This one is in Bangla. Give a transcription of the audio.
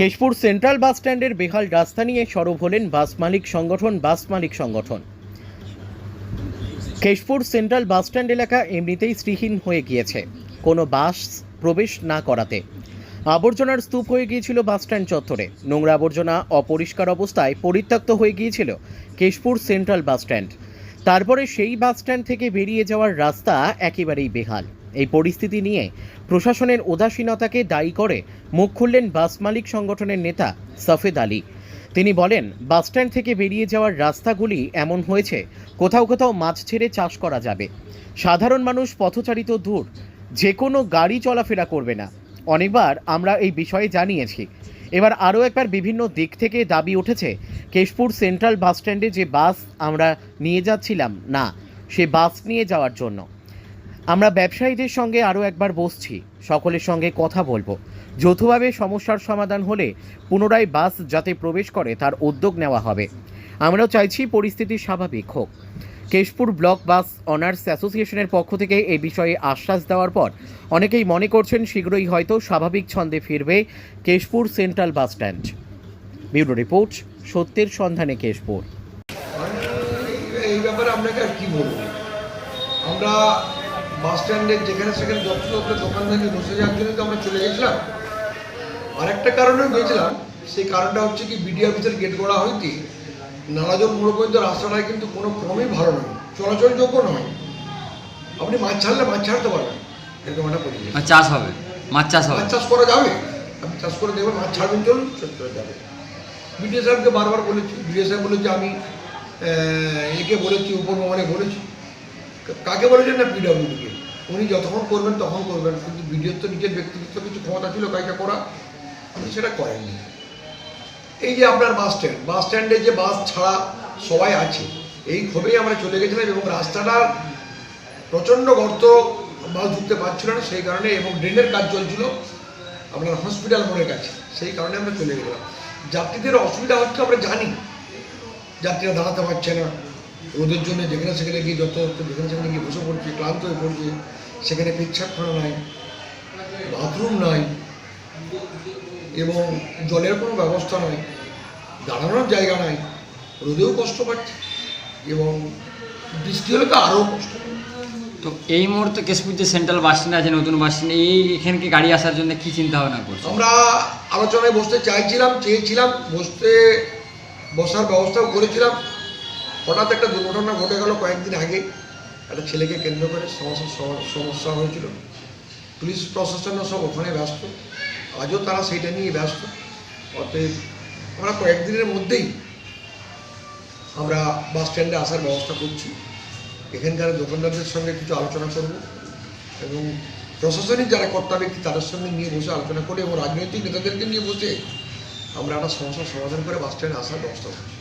কেশপুর সেন্ট্রাল বাস স্ট্যান্ডের বেহাল রাস্তা নিয়ে সরব হলেন বাস মালিক সংগঠন, বাস মালিক সংগঠন। কেশপুর সেন্ট্রাল বাস স্ট্যান্ড এলাকা এমনিতেই শ্রীহীন হয়ে গিয়েছে। কোনো বাস প্রবেশ না করাতে। আবর্জনার স্তূপ হয়ে গিয়েছিল বাস স্ট্যান্ড চত্বরে। নোংরা আবর্জনা, অপরিষ্কার অবস্থায় পরিত্যক্ত হয়ে গিয়েছিল কেশপুর সেন্ট্রাল বাস স্ট্যান্ড। তারপরে সেই বাস স্ট্যান্ড থেকে বেরিয়ে যাওয়ার রাস্তা একেবারেই বেহাল। এই পরিস্থিতি নিয়ে প্রশাসনের উদাসীনতাকে দায়ী করে মুখ খুললেন বাস মালিক সংগঠনের নেতা সফেদ আলী। তিনি বলেন বাসস্ট্যান্ড থেকে বেরিয়ে যাওয়ার রাস্তাগুলি এমন হয়েছে, কোথাও কোথাও মাছ ছেড়ে চাষ করা যাবে। সাধারণ মানুষ পথচারিত দূর যে কোনো গাড়ি চলাফেরা করবে না। অনেকবার আমরা এই বিষয়ে জানিয়েছি। এবার আরও একবার বিভিন্ন দিক থেকে দাবি উঠেছে, কেশপুর সেন্ট্রাল বাস স্ট্যান্ডে যে বাস আমরা নিয়ে যাচ্ছিলাম না, সে বাস নিয়ে যাওয়ার জন্য। আমরা ব্যবসায়ীদের সঙ্গে আরও একবার বসছি, সকলের সঙ্গে কথা বলব। যৌথভাবে সমস্যার সমাধান হলে পুনরায় বাস যাতে প্রবেশ করে তার উদ্যোগ নেওয়া হবে। আমরাও চাইছি পরিস্থিতি স্বাভাবিক হোক। কেশপুর ব্লক বাস অনার্স অ্যাসোসিয়েশনের পক্ষ থেকে এ বিষয়ে আশ্বাস দেওয়ার পর অনেকেই মনে করছেন শীঘ্রই হয়তো স্বাভাবিক ছন্দে ফিরবে Keshpur central bus stand. Bureau report, সত্যের সন্ধানে কেশপুর। এই- ব্যাপারে কি বলব? আমরা বাস স্ট্যান্ডের যেখানে সেখানে যত যত দোকানদারি বসে যাওয়ার জন্য তো আমরা চলে গেছিলাম। আরেকটা কারণেও গেছিলাম সেই কারণটা হচ্ছে কি বিডিআর ভিতরে গেট করা হইতে নালাজল মোড় পর্যন্ত রাস্তাটা কিন্তু কোনো ক্রমেই ভালো নয় চলাচলযোগ্য নয়। আপনি মাছ ছাড়লে মাছ ছাড়তে পারবেন এরকম একটা পরিবেশ। চাষ হবে মাছ চাষ হবে। মাছ চাষ করা যাবে আপনি চাষ করে দেখবেন মাছ ছাড়বেন চলুন চলে যাবে বিডিও সাহেবকে বারবার বলেছি বিডিও সাহেব বলেছে আমি একে বলেছি উপভবনে বলেছি। কাকে বলেছেন না পিডব্লিউডিকে উনি যতক্ষণ করবেন তখন করবেন, কিন্তু বিডিওর তো নিজের ব্যক্তিগত কিছু ক্ষমতা ছিল কাজটা করা, উনি সেটা করেননি। এই যে আপনার বাস স্ট্যান্ড, বাস স্ট্যান্ডে যে বাস ছাড়া সবাই আছে, এই ক্ষোভেই আমরা চলে গেছিলাম এবং রাস্তাটার প্রচণ্ড গর্ত বাস ঢুকতে পারছিল না, সেই কারণে এবং ড্রেনের কাজ চলছিল, আপনার হসপিটাল মোড়ের কাছে, সেই কারণে আমরা চলে গেলাম। যাত্রীদের অসুবিধা হচ্ছে, আমরা জানি, যাত্রীরা দাঁড়াতে পারছে না। রোদের জন্য যেখানে সেখানে গিয়ে যত যেখানে সেখানে গিয়ে বসে পড়ছে ক্লান্ত হয়ে পড়ছে সেখানে পেচ্ছাপখানা নাই বাথরুম নাই এবং জলের কোনো ব্যবস্থা নাই দাঁড়ানোর জায়গা নাই রোদেও কষ্ট পাচ্ছে এবং বৃষ্টি হলে তো আরও কষ্ট। তো এই মুহূর্তে কেশপুর যে সেন্ট্রাল বাস স্ট্যান্ড আছে নতুন বাস স্ট্যান্ড এই এখানকে গাড়ি আসার জন্য কি চিন্তা ভাবনা করছ আমরা আলোচনায় বসতে চাইছিলাম চেয়েছিলাম বসতে বসার ব্যবস্থাও করেছিলাম হঠাৎ একটা দুর্ঘটনা ঘটে গেল কয়েকদিন আগে। একটা ছেলেকে কেন্দ্র করে সমস্যা সম- সমস্যা হয়েছিল। পুলিশ প্রশাসনও সব ওখানে ব্যস্ত। আজও তারা সেইটা নিয়ে ব্যস্ত। অতএব আমরা কয়েকদিনের মধ্যেই আমরা বাস স্ট্যান্ডে আসার ব্যবস্থা করছি। এখানকার দোকানদারদের সঙ্গে কিছু আলোচনা করব এবং প্রশাসনিক যারা কর্তা ব্যক্তি, তাদের সঙ্গে নিয়ে বসে আলোচনা করে এবং রাজনৈতিক নেতাদেরকে নিয়ে বসে আমরা একটা সমস্যার সমাধান করে বাস স্ট্যান্ডে আসার ব্যবস্থা করছি।